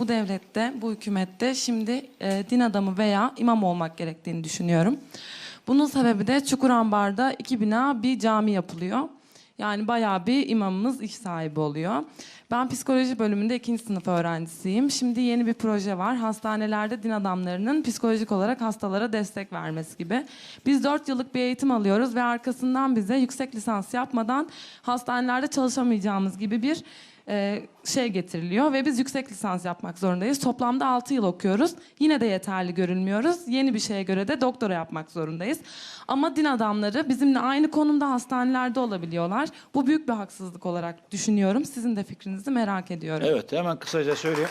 bu devlette, bu hükümette şimdi e, din adamı veya imam olmak gerektiğini düşünüyorum. Bunun sebebi de Çukurambar'da iki bina bir cami yapılıyor. Yani bayağı bir imamımız iş sahibi oluyor. Ben psikoloji bölümünde ikinci sınıf öğrencisiyim. Şimdi yeni bir proje var. Hastanelerde din adamlarının psikolojik olarak hastalara destek vermesi gibi. Biz dört yıllık bir eğitim alıyoruz ve arkasından bize yüksek lisans yapmadan hastanelerde çalışamayacağımız gibi bir e, şey getiriliyor ve biz yüksek lisans yapmak zorundayız. Toplamda 6 yıl okuyoruz. Yine de yeterli görülmüyoruz. Yeni bir şeye göre de doktora yapmak zorundayız. Ama din adamları bizimle aynı konumda hastanelerde olabiliyorlar. Bu büyük bir haksızlık olarak düşünüyorum. Sizin de fikrinizi merak ediyorum. Evet hemen kısaca söyleyeyim.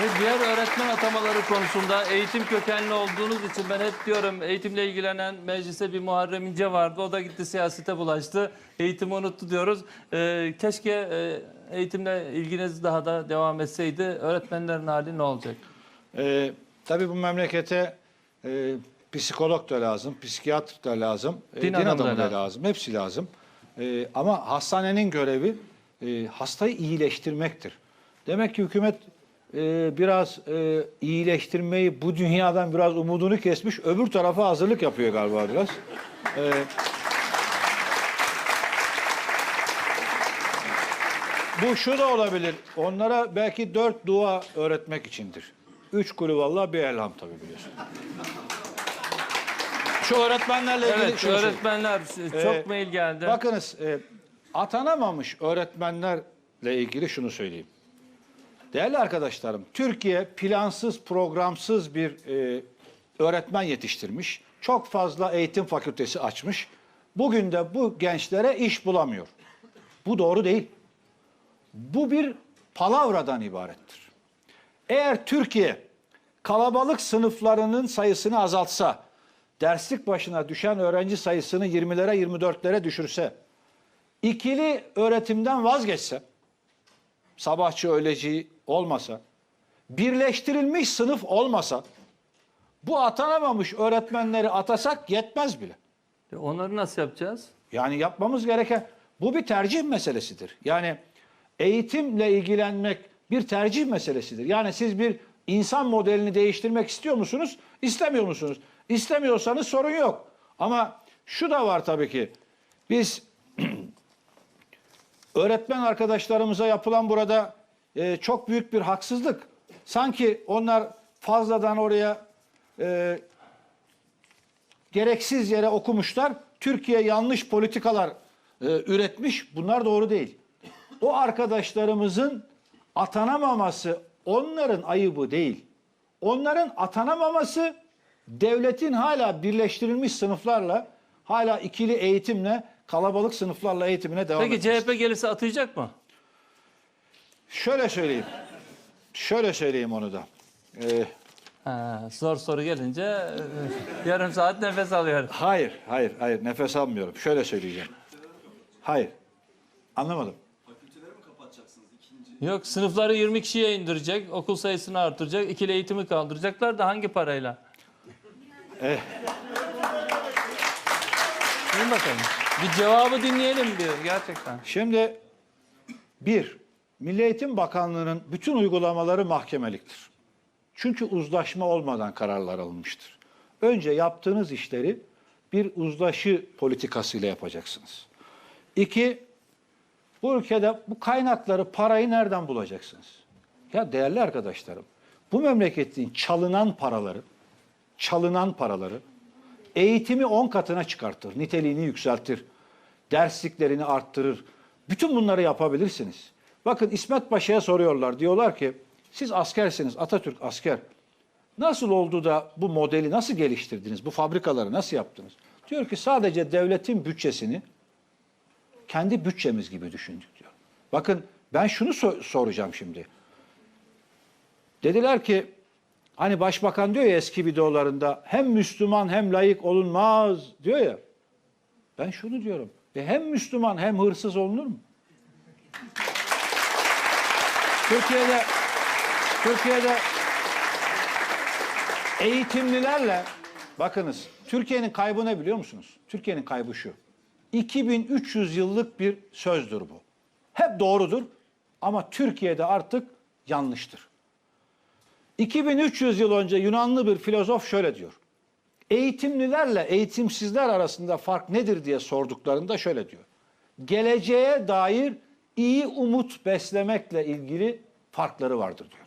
Ve diğer öğretmen atamaları konusunda eğitim kökenli olduğunuz için ben hep diyorum eğitimle ilgilenen meclise bir Muharrem İnce vardı. O da gitti siyasete bulaştı. Eğitimi unuttu diyoruz. Ee, keşke e, eğitimle ilginiz daha da devam etseydi. Öğretmenlerin hali ne olacak? Ee, tabii bu memlekete e, psikolog da lazım, psikiyatr da lazım, e, Din din, adamı da adamı da lazım. lazım. Hepsi lazım. E, ama hastanenin görevi e, hastayı iyileştirmektir. Demek ki hükümet e, biraz e, iyileştirmeyi bu dünyadan biraz umudunu kesmiş, öbür tarafa hazırlık yapıyor galiba biraz. E, Bu şu da olabilir. Onlara belki dört dua öğretmek içindir. Üç kulüvallah bir elham tabii biliyorsun. Şu öğretmenlerle ilgili Evet şunu söyleyeyim. öğretmenler çok Ee, mail geldi. Bakınız e, atanamamış öğretmenlerle ilgili şunu söyleyeyim. Değerli arkadaşlarım, Türkiye plansız, programsız bir e, öğretmen yetiştirmiş. Çok fazla eğitim fakültesi açmış. Bugün de bu gençlere iş bulamıyor. Bu doğru değil. Bu bir palavradan ibarettir. Eğer Türkiye kalabalık sınıflarının sayısını azaltsa, derslik başına düşen öğrenci sayısını 20'lere 24'lere düşürse, ikili öğretimden vazgeçse, sabahçı öğleci olmasa, birleştirilmiş sınıf olmasa, bu atanamamış öğretmenleri atasak yetmez bile. Onları nasıl yapacağız? Yani yapmamız gereken bu bir tercih meselesidir. Yani eğitimle ilgilenmek bir tercih meselesidir. Yani siz bir insan modelini değiştirmek istiyor musunuz? İstemiyor musunuz? İstemiyorsanız sorun yok. Ama şu da var tabii ki. Biz öğretmen arkadaşlarımıza yapılan burada e, çok büyük bir haksızlık. Sanki onlar fazladan oraya e, gereksiz yere okumuşlar. Türkiye yanlış politikalar e, üretmiş. Bunlar doğru değil. O arkadaşlarımızın atanamaması onların ayıbı değil. Onların atanamaması devletin hala birleştirilmiş sınıflarla, hala ikili eğitimle, kalabalık sınıflarla eğitimine devam Peki etmesi. CHP gelirse atayacak mı? Şöyle söyleyeyim. Şöyle söyleyeyim onu da. Ee, Ha, zor soru gelince e, yarım saat nefes alıyor. hayır, hayır, hayır. Nefes almıyorum. Şöyle söyleyeceğim. Hayır. Anlamadım. Yok sınıfları 20 kişiye indirecek, okul sayısını artıracak, ikili eğitimi kaldıracaklar da hangi parayla? Eh. Bakalım. Bir cevabı dinleyelim bir gerçekten. Şimdi bir, Milli Eğitim Bakanlığı'nın bütün uygulamaları mahkemeliktir. Çünkü uzlaşma olmadan kararlar alınmıştır. Önce yaptığınız işleri bir uzlaşı politikasıyla yapacaksınız. İki, bu ülkede bu kaynakları, parayı nereden bulacaksınız? Ya değerli arkadaşlarım, bu memleketin çalınan paraları, çalınan paraları eğitimi 10 katına çıkartır, niteliğini yükseltir, dersliklerini arttırır. Bütün bunları yapabilirsiniz. Bakın İsmet Paşa'ya soruyorlar. Diyorlar ki siz askersiniz, Atatürk asker. Nasıl oldu da bu modeli nasıl geliştirdiniz? Bu fabrikaları nasıl yaptınız? Diyor ki sadece devletin bütçesini kendi bütçemiz gibi düşündük diyor. Bakın ben şunu so- soracağım şimdi. Dediler ki hani başbakan diyor ya eski videolarında hem Müslüman hem layık olunmaz diyor ya. Ben şunu diyorum. E hem Müslüman hem hırsız olunur mu? Türkiye'de Türkiye'de eğitimlilerle bakınız Türkiye'nin kaybı ne biliyor musunuz? Türkiye'nin kaybı şu. 2300 yıllık bir sözdür bu. Hep doğrudur ama Türkiye'de artık yanlıştır. 2300 yıl önce Yunanlı bir filozof şöyle diyor. Eğitimlilerle eğitimsizler arasında fark nedir diye sorduklarında şöyle diyor. Geleceğe dair iyi umut beslemekle ilgili farkları vardır diyor.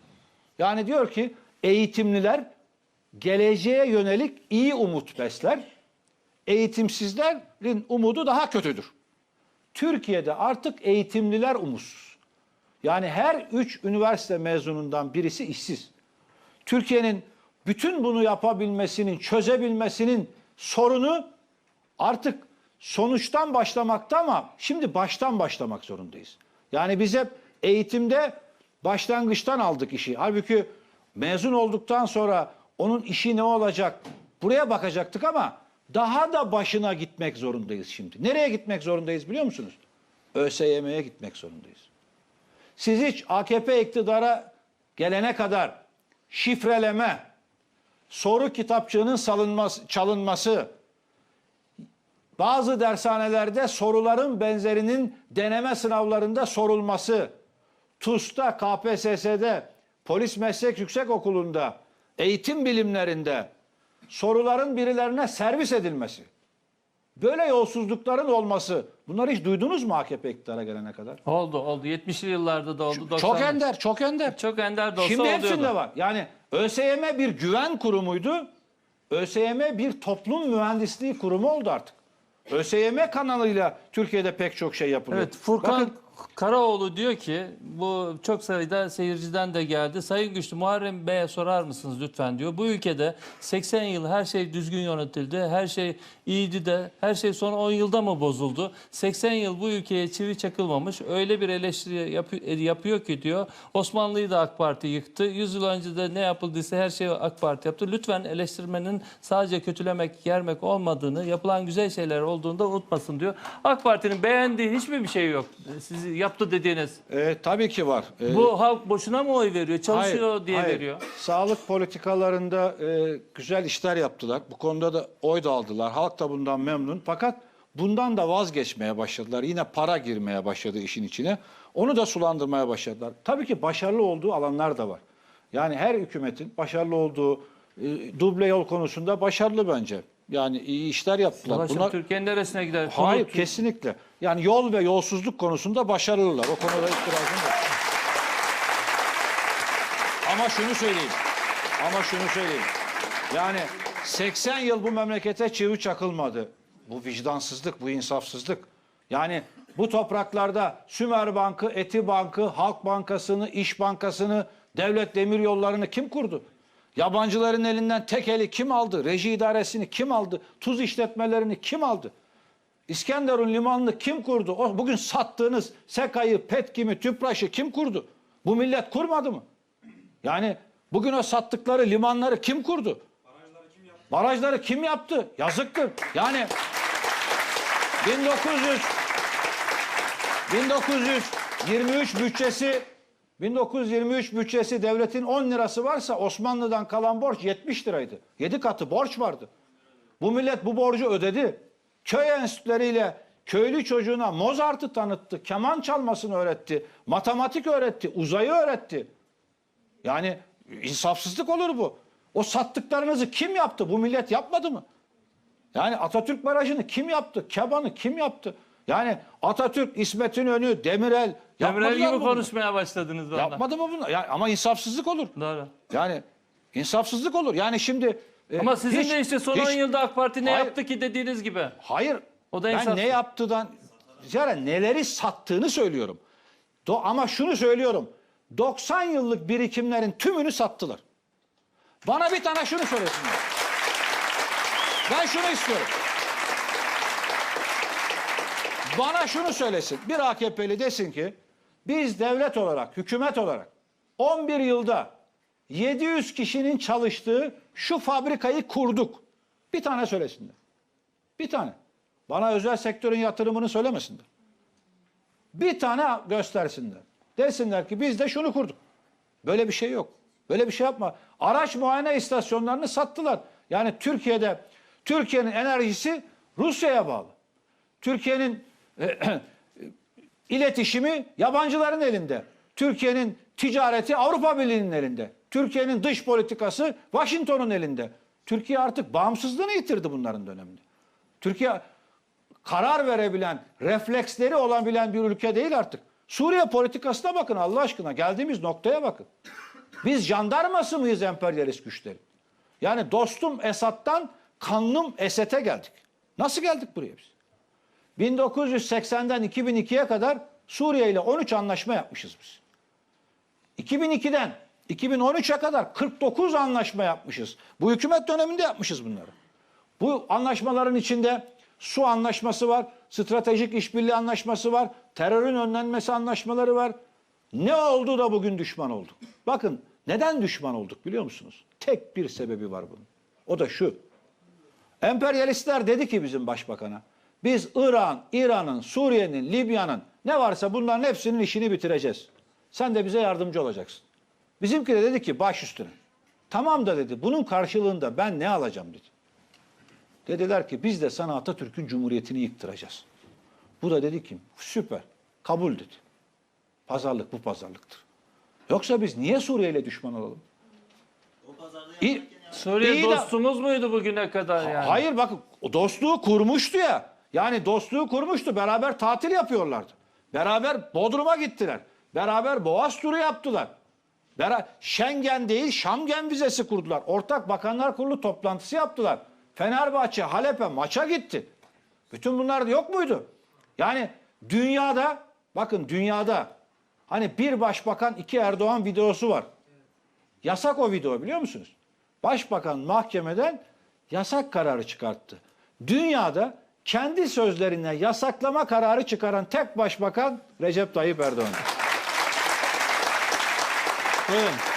Yani diyor ki eğitimliler geleceğe yönelik iyi umut besler. Eğitimsizlerin umudu daha kötüdür. Türkiye'de artık eğitimliler umutsuz. Yani her üç üniversite mezunundan birisi işsiz. Türkiye'nin bütün bunu yapabilmesinin, çözebilmesinin sorunu artık sonuçtan başlamakta ama şimdi baştan başlamak zorundayız. Yani biz hep eğitimde başlangıçtan aldık işi. Halbuki mezun olduktan sonra onun işi ne olacak? Buraya bakacaktık ama daha da başına gitmek zorundayız şimdi. Nereye gitmek zorundayız biliyor musunuz? ÖSYM'ye gitmek zorundayız. Siz hiç AKP iktidara gelene kadar şifreleme, soru kitapçığının salınması, çalınması, bazı dershanelerde soruların benzerinin deneme sınavlarında sorulması, TUS'ta, KPSS'de, Polis Meslek Yüksekokulu'nda, eğitim bilimlerinde soruların birilerine servis edilmesi. Böyle yolsuzlukların olması. Bunları hiç duydunuz mu AKP iktidara gelene kadar? Oldu oldu. 70'li yıllarda da oldu. 90'lı. Çok ender, çok ender. Çok ender de olsa Şimdi oluyordu. hepsinde var. Yani ÖSYM bir güven kurumuydu. ÖSYM bir toplum mühendisliği kurumu oldu artık. ÖSYM kanalıyla Türkiye'de pek çok şey yapılıyor. Evet Furkan Bakın, Karaoğlu diyor ki bu çok sayıda seyirciden de geldi. Sayın Güçlü Muharrem Bey'e sorar mısınız lütfen diyor. Bu ülkede 80 yıl her şey düzgün yönetildi. Her şey iyiydi de her şey son 10 yılda mı bozuldu? 80 yıl bu ülkeye çivi çakılmamış. Öyle bir eleştiri e, yapıyor ki diyor. Osmanlı'yı da AK Parti yıktı. 100 yıl önce de ne yapıldıysa her şeyi AK Parti yaptı. Lütfen eleştirmenin sadece kötülemek, yermek olmadığını, yapılan güzel şeyler olduğunu da unutmasın diyor. AK Parti'nin beğendiği hiçbir bir şey yok. Sizi yaptı dediğiniz. e, tabii ki var. E, Bu halk boşuna mı oy veriyor? Çalışıyor hayır, diye hayır. veriyor. Sağlık politikalarında e, güzel işler yaptılar. Bu konuda da oy da aldılar. Halk da bundan memnun. Fakat bundan da vazgeçmeye başladılar. Yine para girmeye başladı işin içine. Onu da sulandırmaya başladılar. Tabii ki başarılı olduğu alanlar da var. Yani her hükümetin başarılı olduğu e, duble yol konusunda başarılı bence. Yani iyi işler yaptılar. Ulaşım Bunlar- Türkiye'nin neresine gider? Hayır Konu- kesinlikle. Yani yol ve yolsuzluk konusunda başarılılar. O konuda itirazım yok. Ama şunu söyleyeyim. Ama şunu söyleyeyim. Yani 80 yıl bu memlekete çivi çakılmadı. Bu vicdansızlık, bu insafsızlık. Yani bu topraklarda Sümer Bankı, Eti Bankı, Halk Bankası'nı, İş Bankası'nı, Devlet Demiryolları'nı kim kurdu? Yabancıların elinden tek eli kim aldı? Reji idaresini kim aldı? Tuz işletmelerini kim aldı? İskenderun limanını kim kurdu? O bugün sattığınız Seka'yı, Petkim'i, Tüpraş'ı kim kurdu? Bu millet kurmadı mı? Yani bugün o sattıkları limanları kim kurdu? Barajları kim yaptı? Yazıktır. Yani 1900 1923 bütçesi 1923 bütçesi devletin 10 lirası varsa Osmanlı'dan kalan borç 70 liraydı. 7 katı borç vardı. Bu millet bu borcu ödedi. Köy enstitüleriyle köylü çocuğuna Mozart'ı tanıttı, keman çalmasını öğretti, matematik öğretti, uzayı öğretti. Yani insafsızlık olur bu. O sattıklarınızı kim yaptı? Bu millet yapmadı mı? Yani Atatürk Barajı'nı kim yaptı? Keban'ı kim yaptı? Yani Atatürk, İsmet İnönü, Demirel Demirel gibi mı bunu? konuşmaya başladınız. Yapmadı mı bunu? Yani ama insafsızlık olur. Doğru. Yani insafsızlık olur. Yani şimdi e, Ama sizin hiç- de işte son hiç- 10 yılda AK Parti ne Hayır. yaptı ki dediğiniz gibi. Hayır. O da ben ne yaptıdan ziyade neleri sattığını söylüyorum. Do ama şunu söylüyorum. 90 yıllık birikimlerin tümünü sattılar. Bana bir tane şunu söylesinler. Ben şunu istiyorum. Bana şunu söylesin. Bir AKP'li desin ki biz devlet olarak, hükümet olarak 11 yılda 700 kişinin çalıştığı şu fabrikayı kurduk. Bir tane söylesinler. Bir tane. Bana özel sektörün yatırımını söylemesinler. Bir tane göstersinler. Desinler ki biz de şunu kurduk. Böyle bir şey yok. Böyle bir şey yapma. Araç muayene istasyonlarını sattılar. Yani Türkiye'de Türkiye'nin enerjisi Rusya'ya bağlı. Türkiye'nin iletişimi yabancıların elinde. Türkiye'nin ticareti Avrupa Birliği'nin elinde. Türkiye'nin dış politikası Washington'un elinde. Türkiye artık bağımsızlığını yitirdi bunların döneminde. Türkiye karar verebilen, refleksleri olabilen bir ülke değil artık. Suriye politikasına bakın Allah aşkına. Geldiğimiz noktaya bakın. Biz jandarması mıyız emperyalist güçlerin? Yani dostum Esad'dan kanlım Esed'e geldik. Nasıl geldik buraya biz? 1980'den 2002'ye kadar Suriye ile 13 anlaşma yapmışız biz. 2002'den 2013'e kadar 49 anlaşma yapmışız. Bu hükümet döneminde yapmışız bunları. Bu anlaşmaların içinde su anlaşması var, stratejik işbirliği anlaşması var, terörün önlenmesi anlaşmaları var. Ne oldu da bugün düşman olduk? Bakın neden düşman olduk biliyor musunuz? Tek bir sebebi var bunun. O da şu. Emperyalistler dedi ki bizim başbakana, biz İran, İran'ın, Suriye'nin, Libya'nın ne varsa bunların hepsinin işini bitireceğiz. Sen de bize yardımcı olacaksın. Bizimki de dedi ki baş üstüne. Tamam da dedi bunun karşılığında ben ne alacağım dedi. Dediler ki biz de sana Atatürk'ün cumhuriyetini yıktıracağız. Bu da dedi ki süper kabul dedi. Pazarlık bu pazarlıktır. Yoksa biz niye Suriye ile düşman olalım? İyi- Suriye iyi dostumuz muydu bugüne kadar yani? Hayır bakın o dostluğu kurmuştu ya. Yani dostluğu kurmuştu. Beraber tatil yapıyorlardı. Beraber Bodrum'a gittiler. Beraber Boğaz turu yaptılar. Bera Schengen değil Şamgen vizesi kurdular. Ortak Bakanlar Kurulu toplantısı yaptılar. Fenerbahçe, Halep'e maça gitti. Bütün bunlar da yok muydu? Yani dünyada bakın dünyada hani bir başbakan iki Erdoğan videosu var. Yasak o video biliyor musunuz? Başbakan mahkemeden yasak kararı çıkarttı. Dünyada kendi sözlerine yasaklama kararı çıkaran tek başbakan Recep Tayyip Erdoğan. Boom.